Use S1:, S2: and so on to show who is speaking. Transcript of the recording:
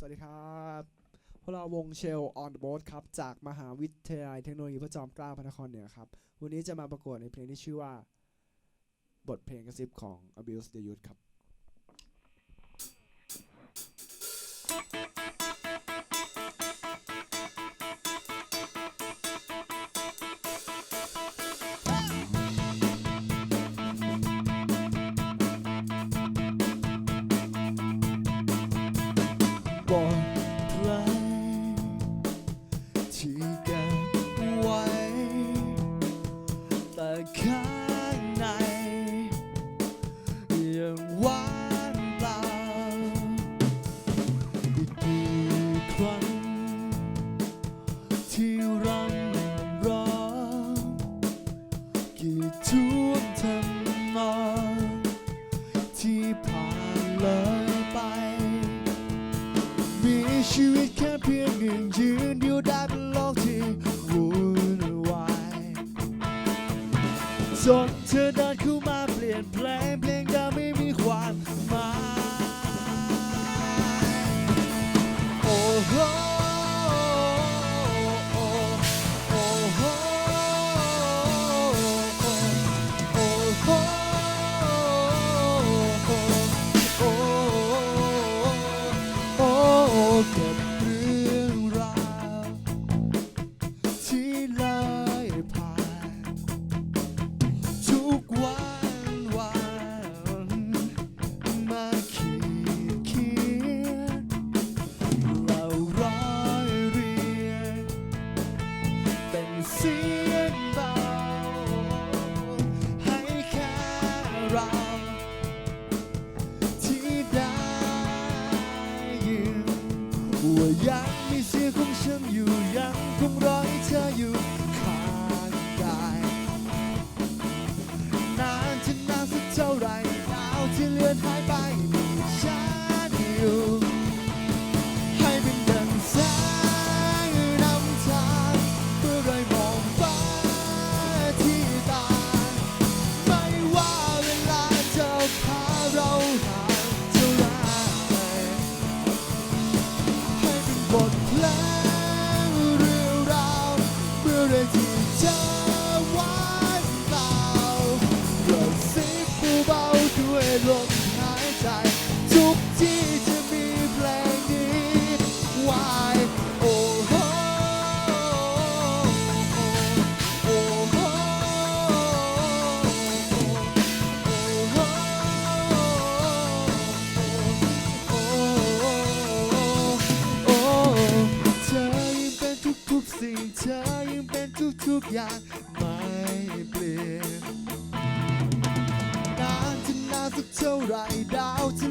S1: สวัสดีครับ พวกเราวงเชลออนโบสครับ จากมหาวิทยาลัยเทคโนโลยีพระจอมเกล้าพระนครเหนือครับ วันนี้จะมาประกวดในเพลงที่ชื่อว่า บทเพลงกระซิบของ Abuse the Youth ครับ บอกใครที่เก็บไว้แต่ข้า ชีวิตแค่เพียงหนึ่งยืนเดียวได้เป็นโลกที่วุ่นวายจนเธอเดินเข้ามาเปลี่ยนเพลงเพลงเดิมไม่มีความหมาย เป็ ลมหายใจ ทุกที่จะมีเพลงนี้ Why oh oh oh oh oh oh เธอยังเป็นทุกๆสิ่งเธอยังเป็นทุกๆอย่างไม่เปลี่ยน 走来走去。